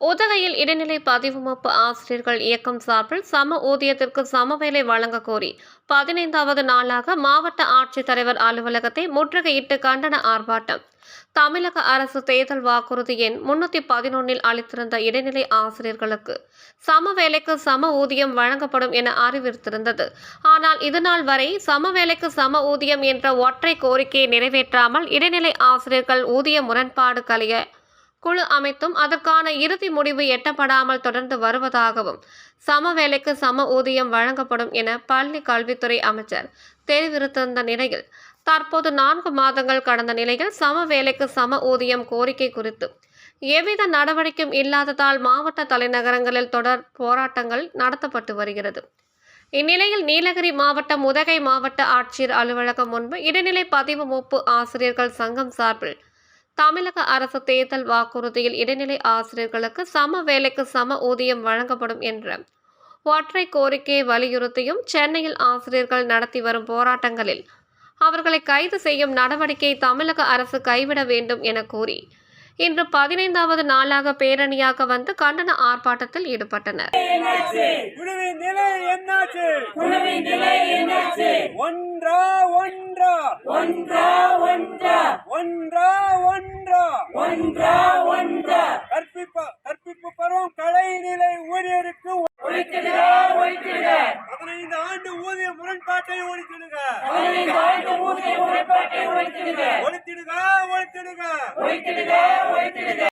உதகையில் இடைநிலை பதிவுமப்பு ஆசிரியர்கள் இயக்கம் சார்பில் சம ஊதியத்திற்கு சமவேலை வழங்க கோரி பதினைந்தாவது நாளாக மாவட்ட ஆட்சித்தலைவர் அலுவலகத்தை முற்றுகையிட்டு கண்டன ஆர்ப்பாட்டம். தமிழக அரசு தேர்தல் வாக்குறுதி எண் முன்னூத்தி பதினொன்னில் அளித்திருந்த இடைநிலை ஆசிரியர்களுக்கு சம வேலைக்கு சம ஊதியம் வழங்கப்படும் என அறிவித்திருந்தது. ஆனால் இதுநாள் வரை சம வேலைக்கு சம ஊதியம் என்ற ஒற்றை கோரிக்கையை நிறைவேற்றாமல் இடைநிலை ஆசிரியர்கள் ஊதிய முரண்பாடு கலைய குழு அமைத்தும் அதற்கான இறுதி முடிவு எட்டப்படாமல் தொடர்ந்து வருவதாகவும் சம வேலைக்கு சம ஊதியம் வழங்கப்படும் என பள்ளி கல்வித்துறை அமைச்சர் தெரிவித்திருந்த நிலையில் தற்போது நான்கு மாதங்கள் கடந்த நிலையில் சம வேலைக்கு சம ஊதியம் கோரிக்கை குறித்து எவ்வித நடவடிக்கையும் இல்லாததால் மாவட்ட தலைநகரங்களில் தொடர் போராட்டங்கள் நடத்தப்பட்டு வருகிறது. இந்நிலையில் நீலகிரி மாவட்டம் உதகை மாவட்ட ஆட்சியர் அலுவலகம் முன்பு இடைநிலை பதிவு மூப்பு ஆசிரியர்கள் சங்கம் சார்பில் தமிழக அரசு தேர்தல் வாக்குறுதியில் இடைநிலை ஆசிரியர்களுக்கு சம வேலைக்கு சம ஊதியம் வழங்கப்படும் என்ற ஒற்றை கோரிக்கையை வலியுறுத்தியும் சென்னையில் ஆசிரியர்கள் நடத்தி வரும் போராட்டங்களில் அவர்களை கைது செய்யும் நடவடிக்கையை தமிழக அரசு கைவிட வேண்டும் என கூறி இன்று பதினைந்தாவது நாளாக பேரணியாக வந்து கண்டன ஆர்ப்பாட்டத்தில் ஈடுபட்டனர். ஒன்ற ஒன்ற. கற்பிப்ப கற்பிப்பு பருவம் கலை நிலை ஊழியருக்கு ஒழித்திடுக ஒழித்திடுக. முரண்பாட்டை ஒழித்திடுக. ஊதிய முரண்பாட்டை ஒழித்திடுக. ஒழித்திடுக ஒழித்திடுக. ஒழித்திடுக ஒழித்திடுக.